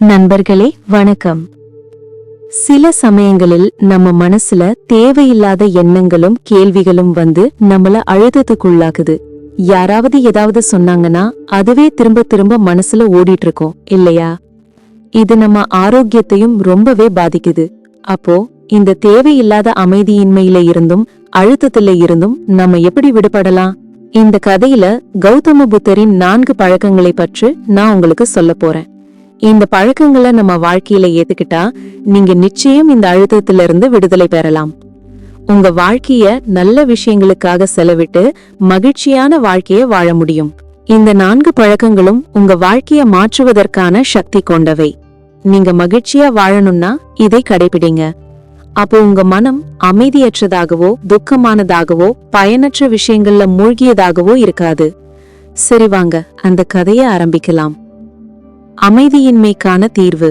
நண்பர்களே வணக்கம். சில சமயங்களில் நம்ம மனசுல தேவையில்லாத எண்ணங்களும் கேள்விகளும் வந்து நம்மள அழுத்தத்துக்குள்ளாக்குது. யாராவது ஏதாவது சொன்னாங்கன்னா அதுவே திரும்ப திரும்ப மனசுல ஓடிட்டு இருக்கோம் இல்லையா? இது நம்ம ஆரோக்கியத்தையும் ரொம்பவே பாதிக்குது. அப்போ இந்த தேவையில்லாத அமைதியின்மையில இருந்தும் அழுத்தத்துல இருந்தும் நம்ம எப்படி விடுபடலாம்? இந்த கதையில கௌதம புத்தரின் நான்கு பழக்கங்களை பற்றி நான் உங்களுக்கு சொல்ல போறேன். இந்த பழக்கங்களை நம்ம வாழ்க்கையில ஏத்துக்கிட்டா நீங்க நிச்சயம் இந்த அழுத்தத்துல இருந்து விடுதலை பெறலாம். உங்க வாழ்க்கைய நல்ல விஷயங்களுக்காக செலவிட்டு மகிழ்ச்சியான வாழ்க்கைய வாழ முடியும். இந்த நான்கு பழக்கங்களும் உங்க வாழ்க்கைய மாற்றுவதற்கான சக்தி கொண்டவை. நீங்க மகிழ்ச்சியா வாழணும்னா இதை கடைபிடிங்க. அப்போ உங்க மனம் அமைதியற்றதாகவோ துக்கமானதாகவோ பயனற்ற விஷயங்கள்ல மூழ்கியதாகவோ இருக்காது. சரி வாங்க அந்த கதையை ஆரம்பிக்கலாம். அமைதியின்மைக்கான தீர்வு.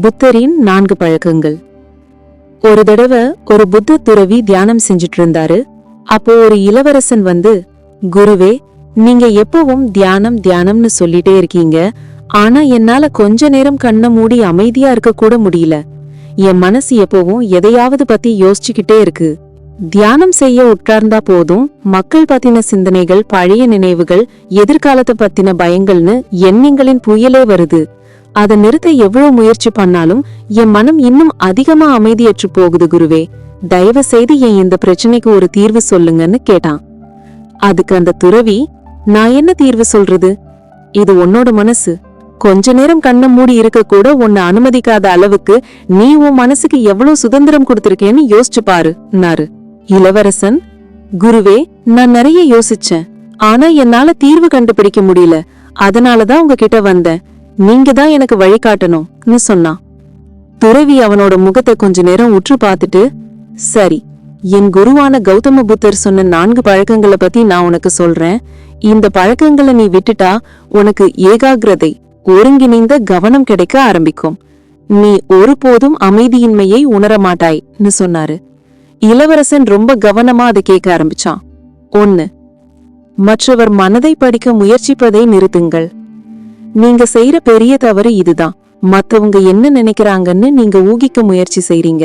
புத்தரின் நான்கு பழக்கங்கள். ஒரு தடவை ஒரு புத்த துறவி தியானம் செஞ்சுட்டு இருந்தாரு அப்போ ஒரு இளவரசன் வந்து குருவே நீங்க எப்பவும் தியானம் தியானம்னு சொல்லிட்டே இருக்கீங்க. ஆனா என்னால கொஞ்ச நேரம் கண்ணை மூடி அமைதியா இருக்க கூட முடியல. என் மனசு எப்பவும் எதையாவது பத்தி யோசிச்சுக்கிட்டே இருக்கு. தியானம் செய்ய உட்கார்ந்தா போதும் மக்கள் பத்தின சிந்தனைகள் பழைய நினைவுகள் எதிர்காலத்தை பத்தின பயங்கள்னு எண்ணங்களின் புயலே வருது. அதை நிறுத்த எவ்வளவு முயற்சி பண்ணாலும் என் மனம் இன்னும் அதிகமா அமைதியற்று போகுது குருவே. தயவு செய்து என் இந்த பிரச்சனைக்கு ஒரு தீர்வு சொல்லுங்கன்னு கேட்டான். அதுக்கு அந்த துறவி நான் என்ன தீர்வு சொல்றது? இது உன்னோட மனசு. கொஞ்ச நேரம் கண்ணை மூடி இருக்க கூட உன்னை அனுமதிக்காத அளவுக்கு நீ உன் மனசுக்கு எவ்வளவு சுதந்திரம் கொடுத்திருக்கேன்னு யோசிச்சு பாருன்னாரு இளவரசன் குருவே நான் நிறைய யோசிச்சேன். ஆனா என்னால தீர்வு கண்டுபிடிக்க முடியல. அதனாலதான் உங்ககிட்ட வந்தேன். நீங்க தான் எனக்கு வழிகாட்டணும்னு சொன்னான். துறவி அவனோட முகத்தை கொஞ்ச நேரம் உற்று பார்த்துட்டு சரி என் குருவான கௌதம புத்தர் சொன்ன நான்கு பழக்கங்களை பத்தி நான் உனக்கு சொல்றேன். இந்த பழக்கங்களை நீ விட்டுட்டா உனக்கு ஏகாகிரதை ஒருங்கிணைந்த கவனம் கிடைக்க ஆரம்பிக்கும். நீ ஒருபோதும் அமைதியின்மையை உணர மாட்டாய்னு சொன்னாரு. இளவரசன் ரொம்ப கவனமா அதை கேட்க ஆரம்பிச்சான். ஒன்னு மற்றவர் மனதை படிக்க முயற்சிப்பதை நிறுத்துங்கள். நீங்க செய்யற பெரிய தவறு இதுதான். மத்தவங்க என்ன நினைக்கிறாங்கன்னு நீங்க ஊகிக்க முயற்சி செய்றீங்க.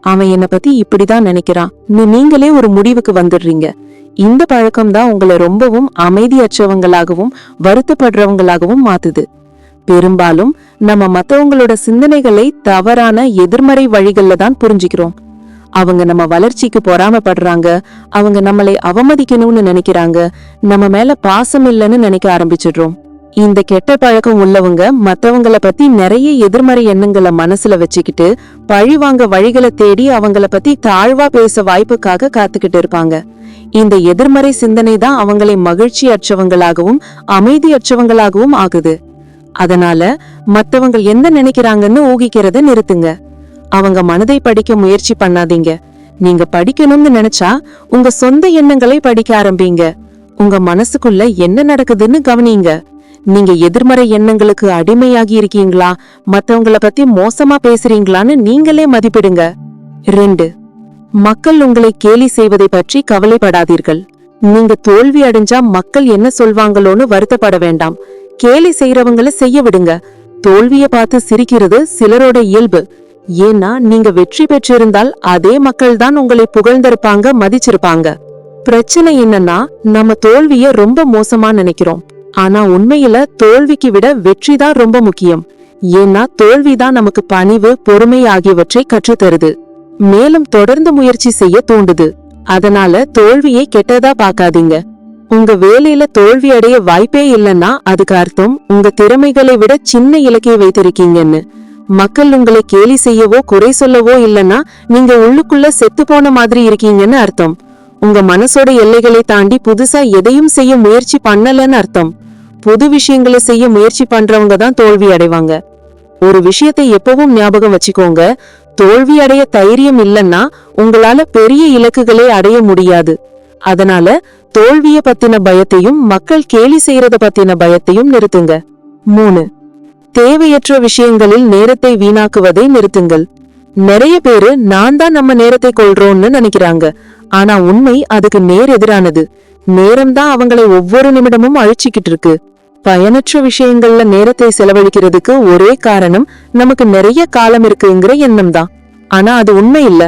அவன் என்ன பத்தி இப்படிதான் நினைக்கிறான். நீங்களே ஒரு முடிவுக்கு வந்துடுறீங்க. இந்த பழக்கம் தான் உங்களை ரொம்பவும் அமைதியற்றவங்களாகவும் வருத்தப்படுறவங்களாகவும் மாத்துது. பெரும்பாலும் நம்ம மத்தவங்களோட சிந்தனைகளை தவறான எதிர்மறை வழிகள்ல தான் புரிஞ்சுக்கிறோம். அவங்க நம்ம வளர்ச்சிக்கு பொறாமப்படுறாங்க. அவங்க நம்மளை அவமதிக்கணும்னு நினைக்கிறாங்க. நம்ம மேல பாசம் இல்லைன்னு நினைக்க ஆரம்பிச்சிடுறோம். இந்த கெட்ட பழக்கம் உள்ளவங்க மத்தவங்கள பத்தி நிறைய எதிர்மறை எண்ணங்களை மனசுல வச்சுக்கிட்டு பழிவாங்க வழிகளை தேடி அவங்கள பத்தி தாழ்வா பேச வாய்ப்புக்காக காத்துக்கிட்டு இருப்பாங்க. இந்த எதிர்மறை சிந்தனை தான் அவங்களை மகிழ்ச்சி அற்றவங்களாகவும் அமைதியற்றவங்களாகவும் ஆகுது. அதனால மத்தவங்க என்ன நினைக்கிறாங்கன்னு ஊகிக்கிறத நிறுத்துங்க. அவங்க மனதை படிக்க முயற்சி பண்ணாதீங்க. நீங்க படிக்கணும்னு நினைச்சா உங்க சொந்த எண்ணங்களை படிக்க ஆரம்பிங்க. உங்க மனசுக்குள்ள என்ன நடக்குதுன்னு கவனிங்க. நீங்க எதிர்மறை எண்ணங்களுக்கு அடிமையாகி இருக்கீங்களா? மத்தவங்கள பத்தி மோசமா பேசுறீங்களான்னு நீங்களே மதிப்பிடுங்க. ரெண்டு மக்கள் உங்களை கேலி செய்வதை பற்றி கவலைப்படாதீர்கள். நீங்க தோல்வி அடைஞ்சா மக்கள் என்ன சொல்வாங்களோன்னு வருத்தப்பட வேண்டாம். கேலி செய்யறவங்கள செய்ய விடுங்க. தோல்விய பார்த்து சிரிக்கிறது சிலரோட இயல்பு. ஏன்னா நீங்க வெற்றி பெற்றிருந்தால் அதே மக்கள் தான் உங்களை புகழ்ந்திருப்பாங்க மதிச்சிருப்பாங்க. பிரச்சனை என்னன்னா நம்ம தோல்விய ரொம்ப மோசமா நினைக்கிறோம். ஆனா உண்மையில தோல்விக்கு விட வெற்றி தான் ரொம்ப முக்கியம். ஏன்னா தோல்விதான் நமக்கு பணிவு பொறுமை ஆகியவற்றை கற்றுத்தருது. மேலும் தொடர்ந்து முயற்சி செய்ய தூண்டுது. அதனால தோல்வியை கெட்டதா பாக்காதீங்க உங்க வேலையில தோல்வி அடைய வாய்ப்பே இல்லைன்னா அதுக்கு அர்த்தம் உங்க திறமைகளை விட சின்ன இலக்கை வைத்திருக்கீங்கன்னு. மக்கள் உங்களை கேலி செய்யவோ குறை சொல்லவோ இல்லனா நீங்க உள்ளுக்குள்ள செத்து போன மாதிரி இருக்கீங்கன்னு அர்த்தம். உங்க மனசோட எல்லைகளை தாண்டி புதுசா எதையும் செய்ய முயற்சி பண்ணலன்னு அர்த்தம். புது விஷயங்களை செய்ய முயற்சி பண்றவங்க தான் தோல்வி அடைவாங்க. ஒரு விஷயத்தை எப்பவும் ஞாபகம் வச்சுக்கோங்க. தோல்வி அடைய தைரியம் இல்லைன்னா உங்களால பெரிய இலக்குகளை அடைய முடியாது. அதனால தோல்விய பத்தின பயத்தையும் மக்கள் கேலி செய்யறத பத்தின பயத்தையும் நிறுத்துங்க. மூணு தேவையற்ற விஷயங்களில் நேரத்தை வீணாக்குவதை நிறுத்துங்கள். நிறைய பேரு நான் தான் நம்ம நேரத்தை கொள்றோம்னு நினைக்கிறாங்க. ஆனா உண்மை அதுக்கு நேர் எதிரானது. நேரம் தான் அவங்களை ஒவ்வொரு நிமிடமும் அழிச்சுக்கிட்டு இருக்கு. பயனற்ற விஷயங்கள்ல நேரத்தை செலவழிக்கிறதுக்கு ஒரே காரணம் நமக்கு நிறைய காலம் இருக்குங்கிற எண்ணம் தான். ஆனா அது உண்மை இல்ல.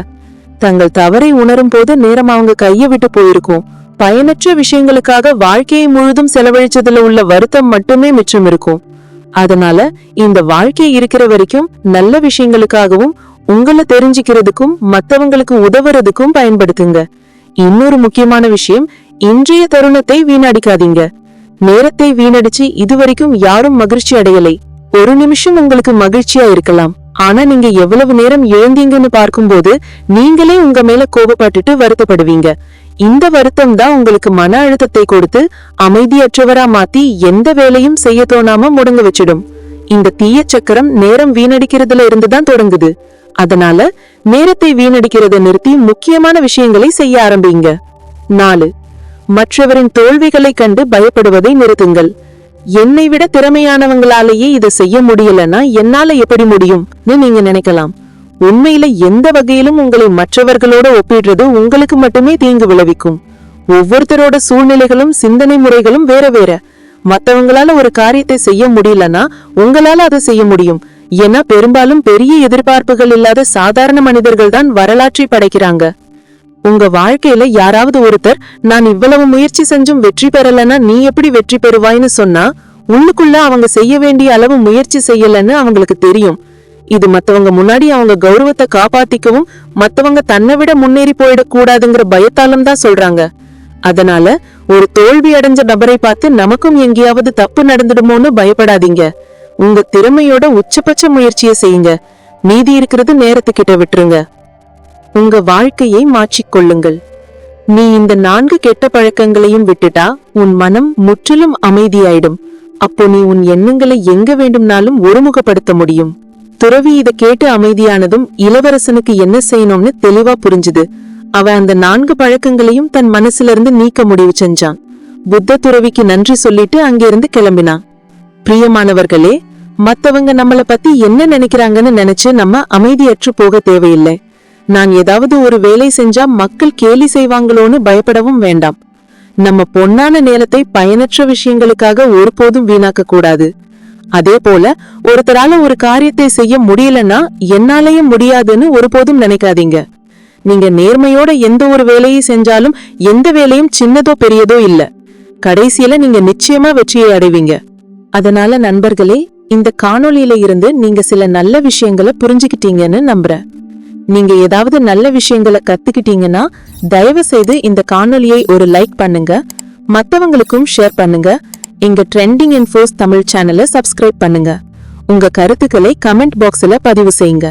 தங்கள் தவறை உணரும் போது நேரம் அவங்க கைய விட்டு போயிருக்கும். பயனற்ற விஷயங்களுக்காக வாழ்க்கையை முழுதும் செலவழிச்சதுல உள்ள வருத்தம் மட்டுமே மிச்சம் இருக்கும். அதனால இந்த வாழ்க்கை இருக்கிற வரைக்கும் நல்ல விஷயங்களுக்காகவும் உங்களை தெரிஞ்சுக்கிறதுக்கும் மத்தவங்களுக்கு உதவுறதுக்கும் பயன்படுத்துங்க. இன்னொரு முக்கியமான விஷயம் இன்றைய தருணத்தை வீணடிக்காதீங்க. நேரத்தை வீணடிச்சு இதுவரைக்கும் யாரும் மகிழ்ச்சி அடையலை. ஒரு நிமிஷம் உங்களுக்கு மகிழ்ச்சியா இருக்கலாம். ஆனா நீங்க எவ்வளவு நேரம் எழுந்தீங்கன்னு பார்க்கும்போது நீங்களே உங்க மேல கோபப்பட்டுட்டு வருத்தப்படுவீங்க. இந்த வருத்தம் தான் உங்களுக்கு மன அழுத்தத்தை கொடுத்து அமைதியற்றவரா மாத்தி எந்த வேலையும் செய்ய தோணாம முடங்க வச்சிடும். இந்த தீய சக்கரம் நேரம் வீணடிக்கிறதுல இருந்து தான் தொடங்குது. அதனால நேரத்தை வீணடிக்கிறத நிறுத்தி முக்கியமான விஷயங்களை செய்ய ஆரம்பிங்க. நாலு மற்றவரின் தோல்விகளை கண்டு பயப்படுவதை நிறுத்துங்கள். என்னை விட திறமையானவங்களாலேயே இதை செய்ய முடியலன்னா என்னால எப்படி முடியும்னு நீங்க நினைக்கலாம். உண்மையில எந்த வகையிலும் உங்களை மற்றவர்களோட ஒப்பிடுறது உங்களுக்கு மட்டுமே தீங்கு விளைவிக்கும். ஒவ்வொருத்தரோட சூழ்நிலைகளும் சிந்தனை முறைகளும் வேற வேற. மத்தவங்களால ஒரு காரியத்தை செய்ய முடியலன்னா உங்களால அதை செய்ய முடியும். ஏன்னா பெரும்பாலும் பெரிய எதிர்பார்ப்புகள் இல்லாத சாதாரண மனிதர்கள் தான் வரலாற்றை படைக்கிறாங்க. உங்க வாழ்க்கையில யாராவது ஒருத்தர் நான் இவ்வளவு முயற்சி செஞ்சும் வெற்றி பெறலன்னா நீ எப்படி வெற்றி பெறுவாய்னு சொன்னா உள்ளுக்குள்ள அவங்க செய்ய வேண்டிய அளவு முயற்சி செய்யலன்னு அவங்களுக்கு தெரியும். இது மத்தவங்க முன்னாடி அவங்க கௌரவத்தை காப்பாத்திக்கவும் மத்தவங்க தன்னை விட முன்னேறி போயிடக்கூடாதுங்கிற பயத்தாலும் தான் சொல்றாங்க. அதனால ஒரு தோல்வி அடைஞ்ச நபரை பார்த்து நமக்கும் எங்கேயாவது தப்பு நடந்துடுமோன்னு பயப்படாதீங்க. உங்க திறமையோட உச்சபட்ச முயற்சியை செய்யுங்க. மீதி இருக்கிறது நேரத்துக்கிட்ட விட்டுருங்க. உங்க வாழ்க்கையை மாற்றிக்கொள்ளுங்கள். நீ இந்த நான்கு கெட்ட பழக்கங்களையும் விட்டுட்டா உன் மனம் முற்றிலும் அமைதியாயிடும். அப்போ நீ உன் எண்ணங்களை எங்க வேண்டும்னாலும் ஒருமுகப்படுத்த முடியும். துறவி இதை கேட்டு அமைதியானதும் இளவரசனுக்கு என்ன செய்யணும்னு தெளிவா புரிஞ்சுது. அவன் அந்த நான்கு பழக்கங்களையும் தன் மனசுல இருந்து நீக்க முடிவு செஞ்சான். புத்த துறவிக்கு நன்றி சொல்லிட்டு அங்கிருந்து கிளம்பினான். பிரியமானவர்களே மத்தவங்க நம்மள பத்தி என்ன நினைக்கிறாங்கன்னு நினைச்சு நம்ம அமைதியற்று போக தேவையில்லை. நான் ஏதாவது ஒரு வேலை செஞ்சா மக்கள் கேலி செய்வாங்களோன்னு பயப்படவும் வேண்டாம். நம்ம பொன்னான நேரத்தை பயனற்ற விஷயங்களுக்காக ஒருபோதும் வீணாக்க கூடாது அதே போல ஒருத்தரால ஒரு காரியத்தை செய்ய முடியலன்னா என்னாலயும் முடியாதுன்னு ஒருபோதும் நினைக்காதீங்க. நீங்க நேர்மையோட எந்த ஒரு வேலையை செஞ்சாலும் எந்த வேலையும் சின்னதோ பெரியதோ இல்ல. கடைசியில நீங்க நிச்சயமா வெற்றியை அடைவீங்க. அதனால நண்பர்களே இந்த காணொளியில இருந்து நீங்க சில நல்ல விஷயங்களை புரிஞ்சுக்கிட்டீங்கன்னு நம்புறேன். நீங்க ஏதாவது நல்ல விஷயங்களை கத்துக்கிட்டீங்கன்னா தயவு செய்து இந்த காணொலியை ஒரு லைக் பண்ணுங்க. மற்றவங்களுக்கும் ஷேர் பண்ணுங்க. எங்க ட்ரெண்டிங் இன்ஃபோஸ் தமிழ் சேனலை சப்ஸ்கிரைப் பண்ணுங்க. உங்க கருத்துக்களை கமெண்ட் பாக்ஸ்ல பதிவு செய்யுங்க.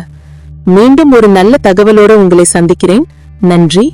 மீண்டும் ஒரு நல்ல தகவலோட உங்களை சந்திக்கிறேன். நன்றி.